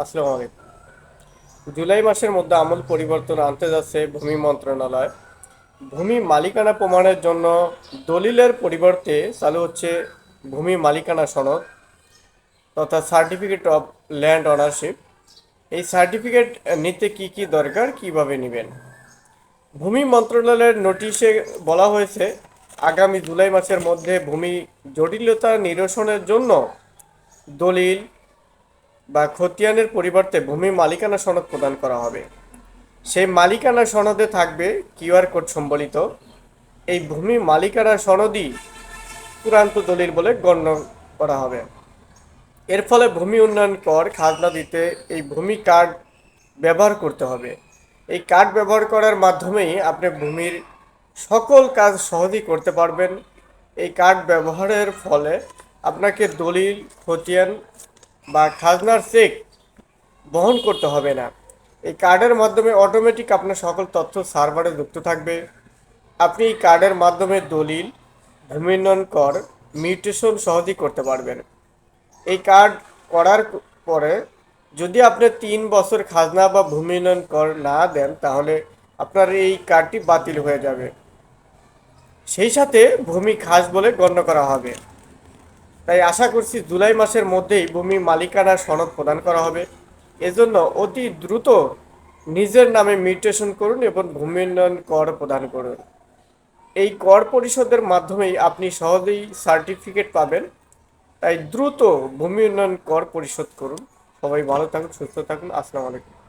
আসসালামু আলাইকুম। জুলাই মাসের মধ্যে আমূল পরিবর্তন আনতে যাচ্ছে ভূমি মন্ত্রণালয়। ভূমি মালিকানা প্রমাণের জন্য দলিলের পরিবর্তে চালু হচ্ছে ভূমি মালিকানা সনদ তথা সার্টিফিকেট অফ ল্যান্ড অনারশিপ এই সার্টিফিকেট নিতে কি কি দরকার, কীভাবে নেবেন? ভূমি মন্ত্রণালয়ের নোটিশে বলা হয়েছে, আগামী জুলাই মাসের মধ্যে ভূমি জটিলতা নিরসনের জন্য দলিল বা খতিয়ানের পরিবর্তে ভূমি মালিকানা সনদ প্রদান করা হবে। সেই মালিকানা সনদে থাকবে কিউআর কোড সম্বলিত। এই ভূমি মালিকানা সনদই চূড়ান্ত দলিল বলে গণ্য করা হবে। এর ফলে ভূমি উন্নয়ন কর, খাজনা দিতে এই ভূমি কার্ড ব্যবহার করতে হবে। এই কার্ড ব্যবহার করার মাধ্যমেই আপনি ভূমির সকল কাজ সহজেই করতে পারবেন। এই কার্ড ব্যবহারের ফলে আপনাকে দলিল, খতিয়ান বা খাজনার চেক বহন করতে হবে না। এই কার্ডের মাধ্যমে অটোমেটিক আপনার সকল তথ্য সার্ভারে যুক্ত থাকবে। আপনি এই কার্ডের মাধ্যমে দলিল ভূমি উন্নয়ন কর মিউটেশন সহজেই করতে পারবেন। এই কার্ড করার পরে যদি আপনি তিন বছর খাজনা বা ভূমি উন্নয়ন কর না দেন, তাহলে আপনার এই কার্ডটি বাতিল হয়ে যাবে। সেই সাথে ভূমি খাস বলে গণ্য করা হবে। তাই আশা করছি জুলাই মাসের মধ্যেই ভূমি মালিকানার সনদ প্রদান করা হবে। এজন্য অতি দ্রুত নিজের নামে মিউটেশন করুন এবং ভূমি উন্নয়ন কর প্রদান করুন। এই কর পরিশোধের মাধ্যমেই আপনি সহজেই সার্টিফিকেট পাবেন। তাই দ্রুত ভূমি উন্নয়ন কর পরিশোধ করুন। সবাই ভালো থাকুন, সুস্থ থাকুন। আসসালামু আলাইকুম।